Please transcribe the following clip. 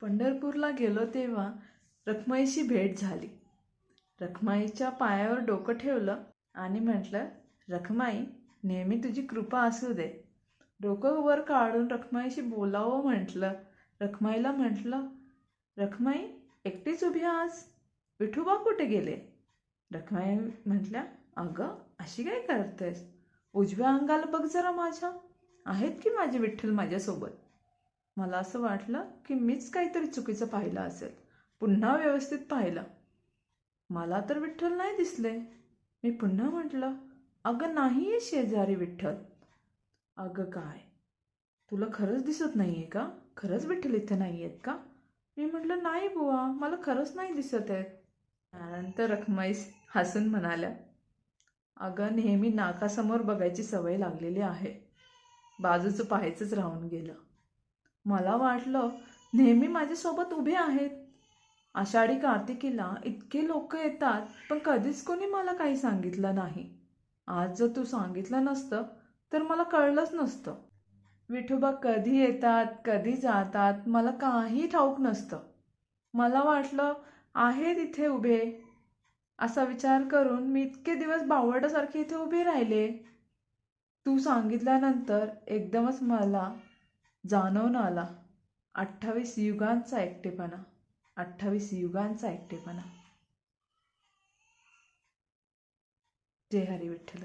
पंढरपूरला गेलो तेव्हा रखमाईशी भेट झाली. रखमाईच्या पायावर डोकं ठेवलं आणि म्हटलं रखमाई नेहमी तुझी कृपा असू दे. डोकं वर काढून रखमाईशी बोलावं म्हटलं. रखमाईला म्हटलं रखमाई एकटीच उभी आहे आज? विठोबा कुठे गेले? रखमाई म्हटल्या अगं अशी काय करतेस? उजव्या अंगाला बघ जरा माझ्या. आहेत की माझे विठ्ठल माझ्यासोबत? मला असं वाटलं की मीच काहीतरी चुकीचं पाहिलं असेल. पुन्हा व्यवस्थित पाहिलं. मला तर विठ्ठल नाही दिसले. मी पुन्हा म्हटलं अगं नाही आहे शेजारी विठ्ठल. अगं काय? तुला खरंच दिसत नाही आहे का? खरंच विठ्ठल इथं नाही आहेत का? मी म्हटलं नाही बुवा मला खरंच नाही दिसत आहेत. त्यानंतर रखमाईस हसून म्हणाल्या अगं नेहमी नाकासमोर बघायची सवय लागलेली आहे. बाजूचं पाहायचंच राहून गेलं. मला वाटलं नेहमी माझ्यासोबत उभे आहेत. आषाढी कार्तिकीला इतके लोक येतात पण कधीच कोणी मला काही सांगितलं नाही. आज जर तू सांगितलं नसतं तर मला कळलंच नसतं. विठोबा कधी येतात कधी जातात मला काही ठाऊक नसतं. मला वाटलं आहे तिथे उभे. असा विचार करून मी इतके दिवस बावडासारखे इथे उभे राहिले. तू सांगितल्यानंतर एकदमच मला जाणवून आला. अठ्ठावीस युगांचा एकटेपणा अठ्ठावीस युगांचा एकटेपणा. जय हरी विठ्ठल.